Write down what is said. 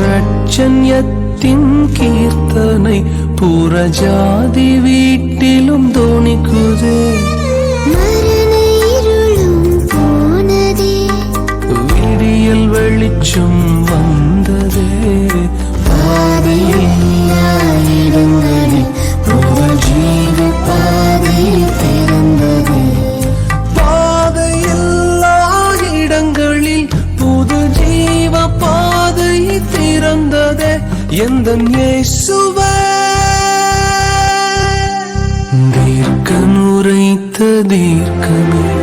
சந்தோஷத்தின் கீர்த்தனை புறஜாதி வீட்டிலும் தோணிக்குதே. மரண இருளும் எந்த இயேசுவே? தீர்க்க நுரைத்த தீர்க்கமே.